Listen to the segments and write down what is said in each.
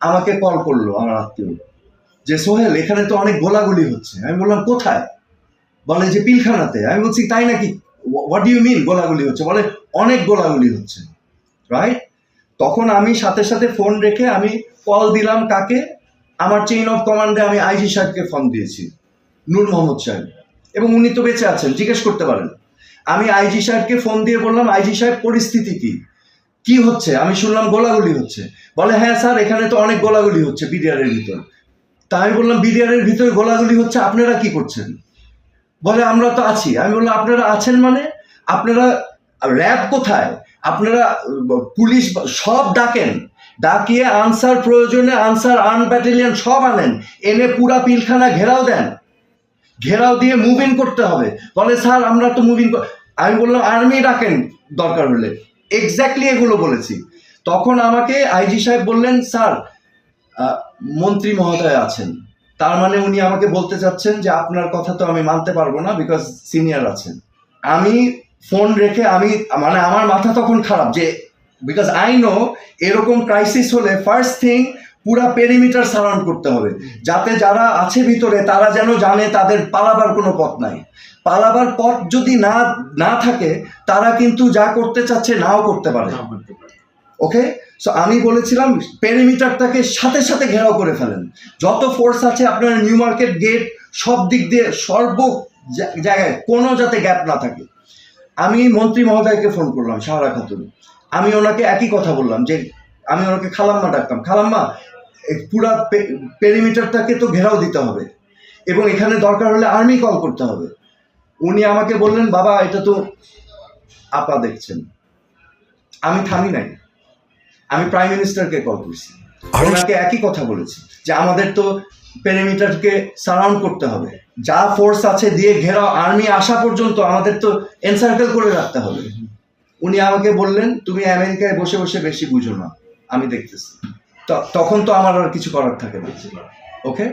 আমাকে কল করল আমার আত্মীয়। যে, সোহেল, এখানে তো অনেক গোলাগুলি হচ্ছে। আমি বললাম, কোথায়? বলে যে, পিলখানাতে। আমি বলছি, তাই নাকি? হোয়াট ইউ মিন গোলাগুলি হচ্ছে? বলে, অনেক গোলাগুলি হচ্ছে। রাইট তখন আমি সাথে সাথে ফোন রেখে আমি কল দিলাম কাকে? আমার চেইন অফ কমান্ডে আমি আইজি সাহেবকে ফোন দিয়েছি, নূর মোহাম্মদ সাহেব। এবং উনি তো বেঁচে আছেন, জিজ্ঞেস করতে পারেন। আমি আইজি সাহেবকে ফোন দিয়ে বললাম আইজি সাহেব, পরিস্থিতি কি? কি হচ্ছে? আমি শুনলাম গোলাগুলি হচ্ছে। বলে হ্যাঁ স্যার, এখানে তো অনেক গোলাগুলি হচ্ছে বিডিআরের ভিতর। তা আমি বললাম, বিডিআরের ভিতরে গোলাগুলি হচ্ছে, আপনারা কি করছেন? বলে, আমরা তো আছি। আমি বললাম, আপনারা আছেন মানে? আপনারা র্যাব কোথায়? আপনারা পুলিশ সব ডাকেন। ডাকিয়ে আনসার প্রয়োজনে আনসার আর্ন ব্যাটালিয়ন সব আনেন। এনে পুরা পিলখানা ঘেরাও দেন। ঘেরাও দিয়ে মুভ ইন করতে হবে। বলে, স্যার, আমরা তো মুভ ইন আমি বললাম আর্মি ডাকেন দরকার হলে। এক্স্যাক্টলি এগুলো বলেছি। তখন আমাকে আইজি সাহেব বললেন, স্যার মন্ত্রী মহোদয় আছেন। তার মানে উনি আমাকে বলতে চাচ্ছেন যে আপনার কথা তো আমি মানতে পারব না বিকজ সিনিয়র আছেন। আমি ফোন রেখে আমি মানে আমার মাথা তখন খারাপ যে বিকজ আই নো এরকম ক্রাইসিস হলে ফার্স্ট থিং পুরা পেরিমিটার সারাউন্ড করতে হবে। যাতে যারা আছে ভিতরে তারা যেন জানে তাদের পালাবার কোনো পথ নাই। পালাবার পথ যদি না না থাকে তারা কিন্তু যা করতে চাচ্ছে নাও করতে পারে। ওকে সো আমি বলেছিলাম পেরিমিটারটাকে সাথে সাথে ঘেরাও করে ফেলেন। যত ফোর্স আছে আপনার নিউ মার্কেট গেট সব দিক দিয়ে সর্ব জায়গায় কোনো যাতে গ্যাপ না থাকে। আমি মন্ত্রী মহোদয়কে ফোন করলাম সাহারা খাতুন। আমি ওনাকে একই কথা বললাম যে আমি ওনাকে খালাম্মা ডাকতাম। খালাম্মা পুরা পেরিমিটারটাকে তো ঘেরাও দিতে হবে। এবং এখানে দরকার হলে আর্মি কল করতে হবে। উনি আমাকে বললেন বাবা এটা তো আপা দেখছেন। আমি থামি নাই। আমি প্রাইম মিনিস্টারকে কল করছি। আরে- ওনাকে একই কথা বলেছি যে আমাদের তো পেরিমিটারকে সারাউন্ড করতে হবে। যা ফোর্স আছে দিয়ে ঘেরাও আর্মি আসা পর্যন্ত আমাদের তো এনসার্কেল করে রাখতে হবে। উনি আমাকে বললেন তুমি আমেরিকায় বসে বসে বেশি বুঝো না। আমি দেখতেছি। তখন তো আমার আর কিছু করার থাকে না। ওকে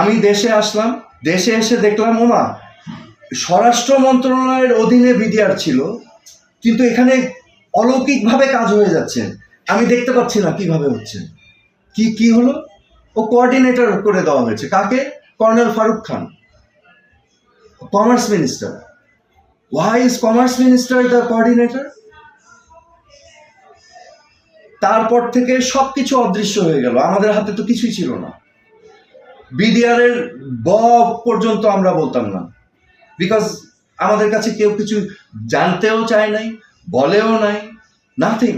আমি দেশে আসলাম, দেশে এসে দেখলাম, ওমা, স্বরাষ্ট্র মন্ত্রণালয়ের অধীনে বিডিআর ছিল, কিন্তু এখানে অলৌকিকভাবে কাজ হয়ে যাচ্ছে। আমি দেখতে পাচ্ছি না কীভাবে হচ্ছে। কি কি হলো? ও কোঅর্ডিনেটর করে দেওয়া হয়েছে। কাকে? Colonel Faruk Khan. Commerce minister why is commerce minister the coordinator তারপর থেকে সব কিছু অদৃশ্য হয়ে গেল। আমাদের হাতে তো কিছুই ছিল না। বিডিআরের ব পর্যন্ত আমরা বলতাম না। বিকজ আমাদের কাছে কেউ কিছু জানতেও চায় নাই, বলেও নাই nothing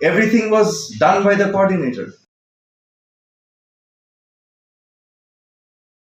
everything was done by the coordinator